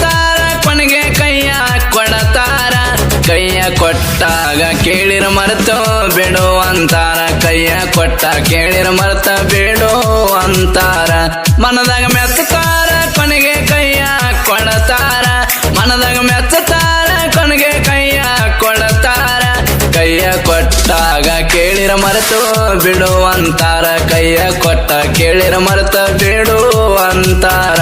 ಮೆಚ್ಚತಾರ ಕೊನೆಗೆ ಕೈಯ ಕೊಡತಾರ. ಕೈಯ ಕೊಟ್ಟಾಗ ಕೇಳಿರ ಮರೆತು ಬಿಡು ಅಂತಾರ. ಕೈಯ ಕೊಟ್ಟ ಕೇಳಿರ ಮರೆತ ಬಿಡು ಅಂತಾರ. ಮನದಾಗ ಮೆತ್ತಾರ ಕೊನೆಗೆ ಕೈಯ ಕೊಡತಾರ. ಮನದಾಗ ಮೆತ್ತಾರ ಕೊನೆಗೆ ಕೈಯ ಕೊಡತಾರ. ಕೈಯ ಕೊಟ್ಟಾಗ ಕೇಳಿರ ಮರೆತು ಬಿಡು ಅಂತಾರ. ಕೈಯ ಕೊಟ್ಟ ಕೇಳಿರ ಮರೆತ ಬಿಡು ಅಂತಾರ.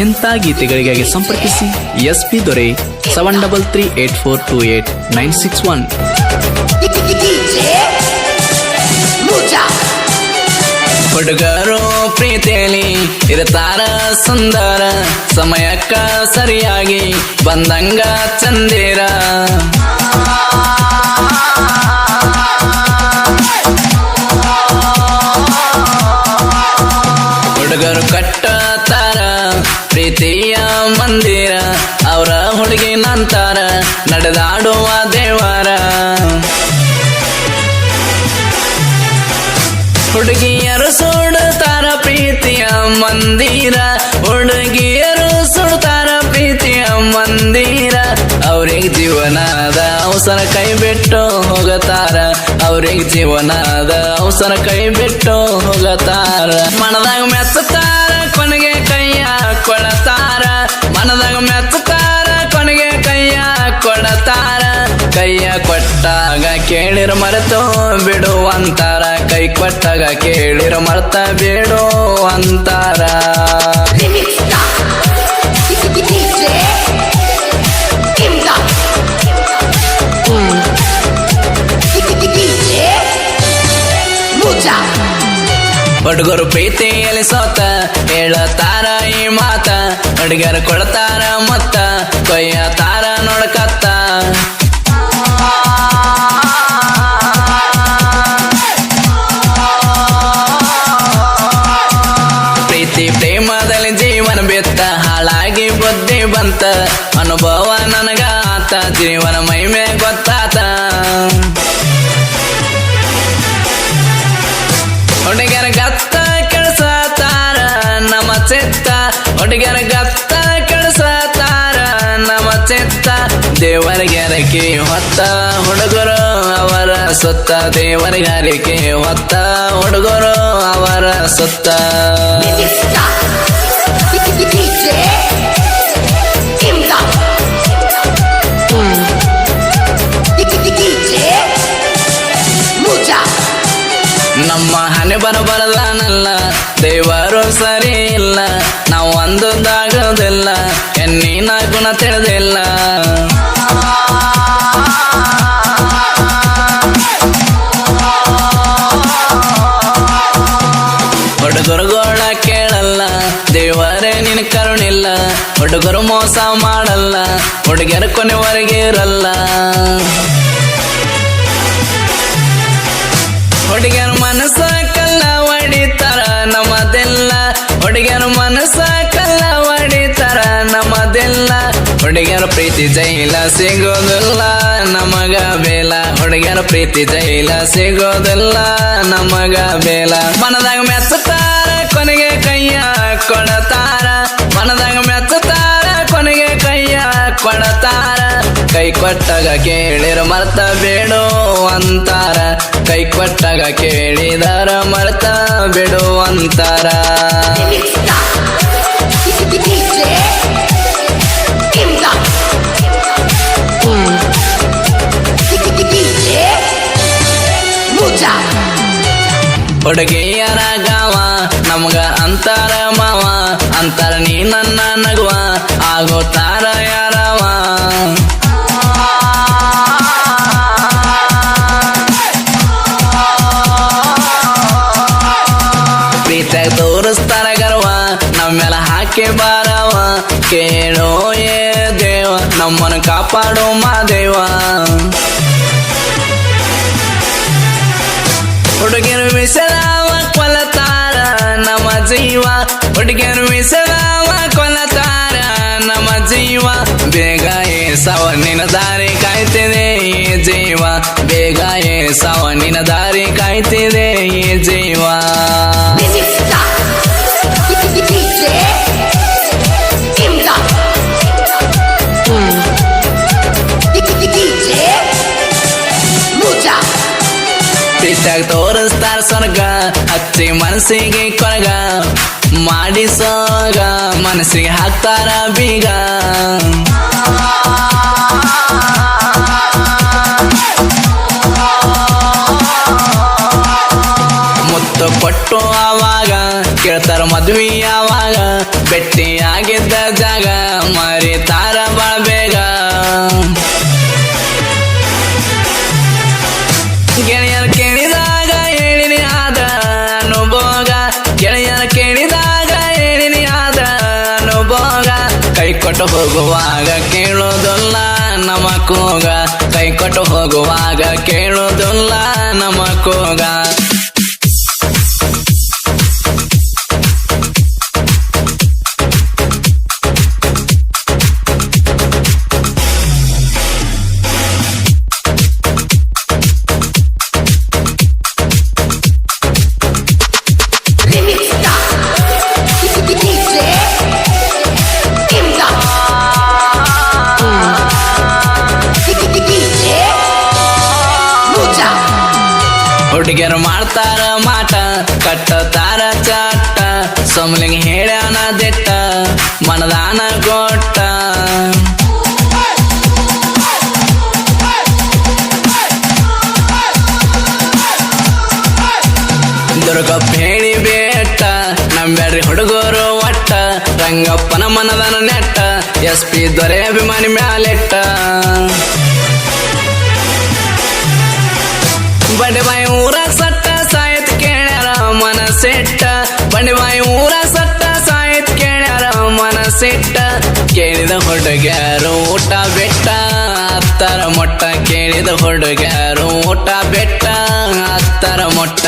ಇಂಥ ಗೀತೆಗಳಿಗಾಗಿ ಸಂಪರ್ಕಿಸಿ S P Dore seven double three eight four two eight nine six one ಹುಡುಗರೋ ಪ್ರೀತಿಯಲ್ಲಿ ಇರ್ತಾರ ಸುಂದರ, ಸಮಯಕ್ಕ ಸರಿಯಾಗಿ ಬಂದಂಗ ಚಂದಿರ. ಹುಡುಗರು ಕಟ್ಟತಾರ ಹುಡುಗಿ ನಂತರ, ನಡೆದಾಡುವ ದೇವರ. ಹುಡುಗಿಯರು ಸುಡುತ್ತಾರ ಪ್ರೀತಿಯ ಮಂದಿರ, ಹುಡುಗಿಯರು ಸುಡುತ್ತಾರ ಪ್ರೀತಿಯ ಮಂದಿರ. ಅವ್ರಿಗೆ ಜೀವನದ ಅವಸರ ಕೈ ಬಿಟ್ಟು ಹೋಗತಾರ, ಅವ್ರಿಗೆ ಜೀವನದ ಅವಸರ ಕೈ ಬಿಟ್ಟು ಹೋಗತಾರ. ಮನದಾಗ ಮೆಚ್ಚತಾರ ಕೇಳಿರ ಮರೆತು ಬಿಡು ಅಂತಾರ. ಕೈ ಕೊಟ್ಟಾಗ ಕೇಳಿರ ಮರೆತ ಬಿಡು ಅಂತಾರ. ಹುಡುಗರು ಪ್ರೀತಿಯಲ್ಲಿ ಸೋತ ಹೇಳತಾರ ಈ ಮಾತ. ಹುಡುಗರು ಕೊಡ್ತಾರ ಮತ್ತ ಕೊಯ್ಯತಾರ ಹುಡುಗರ ಗತ್ತ ಕೆಳಸತಾರ ನಮ ಚಿತ್ತ ದೇವರಿಗರಕೆ ಹೊತ್ತ ಹುಡುಗರು ಅವರ ಸುತ್ತ, ದೇವರಿಗರಿಕೆ ಹೊತ್ತ ಹುಡುಗರು ಅವರ ಸುತ್ತ. ದೇವರು ಸರಿ ಇಲ್ಲ ನಾವು ಒಂದೊಂದಾಗೋದಿಲ್ಲ ಎನ್ನಿನ ಗುಣ ತಿಳಿದಿಲ್ಲ. ಹುಡುಗರುಗೋಳ ಕೇಳಲ್ಲ. ದೇವರೇ, ನಿನ್ ಕರುಣಿಲ್ಲ. ಹುಡುಗರು ಮೋಸ ಮಾಡಲ್ಲ. ಹುಡುಗರು ಕೊನೆವರೆಗೆ ಇರಲ್ಲ. ಹುಡುಗರ ಮನಸ್ಸ ಕಲ್ಲ ಹೊಡಿತಾರ ನಮ್ಮದೆಲ್ಲ ಹುಡುಗಿಯರು ಮನಸ್ಸ ಕಲ್ಲ ಹೊಡಿತಾರ ನಮದೆಲ್ಲ. ಹುಡುಗಿಯರ ಪ್ರೀತಿ ಜೈಲ ಸಿಗೋದಿಲ್ಲ, ನಮಗ ಬೇಲ. ಹುಡುಗಿಯರ ಪ್ರೀತಿ ಜೈಲ ಸಿಗೋದಿಲ್ಲ, ನಮಗ ಬೇಲ. ಮನದಾಗ ಮೆಚ್ಚತಾರ ಕೊನೆಗೆ ಕೈಯ ಕೊಡತಾರ ಮನದಾಗ ಕೈ ಕೊಟ್ಟಾಗ ಕೇಳಿರ ಮರ್ತ ಬೇಡು ಅಂತಾರ. ಕೈ ಕೊಟ್ಟಾಗ ಕೇಳಿದಾರ ಮರ್ತ ಬಿಡು ಅಂತಾರ. ಹುಡುಗಿಯರ ಗಾವ, ನಮ್ಗ ಅಂತಾರ ಮಾವ, ಅಂತಾರ ನೀ ನನ್ನ ನಗುವ ಆಗೋತಾರ ಯಾರವ? ಪ್ರೀತಿಯಾಗ ತೋರಿಸ್ತಾರ ಗರ್ವ, ನಮ್ಮೆಲ್ಲ ಹಾಕಿ ಬಾರವ ಕೇಳೋ ಏ ದೇವ, ನಮ್ಮನ್ನು ಕಾಪಾಡೋ ಮಾದೇವ ಹುಡುಗಿನ ವಿಸರಾವ ಕೊಲತಾರ, ನಮ್ಮ ಜೀವ. ಹುಡುಗಿನ ವಿಸರಾವ ಕೊಲತಾರ, ನಮ್ಮ ಜೀವ. ಬೇಗ ಏ ನಿನ್ನ ದಾರಿ. ಸ್ವರ್ಗ ಹಚ್ಚಿ ಮನಸ್ಸಿಗೆ ಕೊರಗ ಮಾಡಿಸೋಗ, ಮನಸ್ಸಿಗೆ ಹಾಕ್ತಾರ ಬೀಗ. ಮುತ್ತು ಕೊಟ್ಟು ಆವಾಗ, ಕೇಳ್ತಾರ ಮದ್ವಿ ಆವಾಗ. ಭೇಟಿ ಆಗಿದ್ದ ಜಾಗ, ಮರಿತಾರ ಕೊಟ್ಟು ಹೋಗುವಾಗ ಕೇಳೋದಲ್ಲ ನಮ್ಮ ಕೂಗ. ಕೈ ಕೊಟ್ಟು ಹೋಗುವಾಗ ಕೇಳೋದಲ್ಲ ನಮ್ಮ ಕೂಗ. ಕಟ್ಟತಾರ ಚಾಟ ಸೊಮ್ಲಿಂಗ್ ಹೇಳ್ಯಾನ ದಿಟ್ಟ, ಮನದಾನ ಕೊಟ್ಟ ದುರ್ಗಪ್ಪ ಹೇಳಿ ಬೇಟ ನಂಬ್ಯಾಡ್ರಿ ಹುಡುಗರು ಒಟ್ಟ, ರಂಗಪ್ಪನ ಮನದನ ನೆಟ್ಟ ಎಸ್ ಪಿ ದೊರೆ ಅಭಿಮಾನಿ ಮ್ಯಾಲೆಟ್ಟ. ಬಂಡೆಬಾಯಿ ಊರ ಸಟ್ಟ ಮನಸ್ಸಿಟ್ಟ ಕೇಳಿದ ಹುಡುಗ್ಯಾರು ಊಟ ಬೆಟ್ಟ ಹತ್ತರ ಮೊಟ್ಟ ಕೇಳಿದ ಹುಡುಗ್ಯಾರು ಊಟ ಬೆಟ್ಟ ಹತ್ತರ ಮೊಟ್ಟ.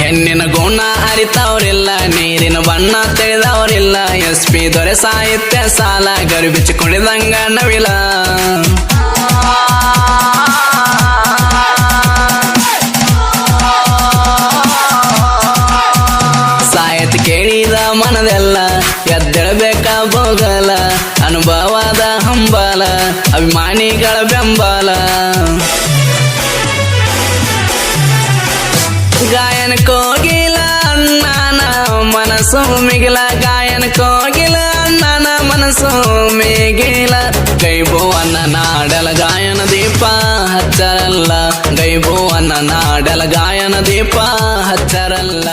ಹೆಣ್ಣಿನ ಗುಣ ತಿಳಿದವರಿಲ್ಲ ಎಸ್ ದೊರೆ ಸಾಹಿತ್ಯ ಸಾಲ ಗರಿಬಿಚ್ಚಿ ಬಿಚ್ಚಿಕೊಂಡಿದಂಗ ನವಿಲ. ಸಾಹಿತ್ಯ ಕೇಳಿದ ಮನದೆಲ್ಲ, ಎದ್ದೇಳಬೇಕ ಬೋಗಲ, ಅನುಭವದ ಹಂಬಲ, ಅಭಿಮಾನಿಗಳ ಬೆಂಬಲ. ಗಾಯನ ಅಣ್ಣನ ಮನಸ್ಸು ಮಿಗಿಲ, ಗಾಯನ ಕೋಗಿಲ ಅಣ್ಣನ ಮನಸ್ಸು ಮಿಗಿಲ. ಅನ್ನ ನಾಡಲ, ಗಾಯನ ದೀಪ ಹಚ್ಚರಲ್ಲ. ಅನ್ನ ನಾಡಲ, ಗಾಯನ ದೀಪ ಹಚ್ಚರಲ್ಲ.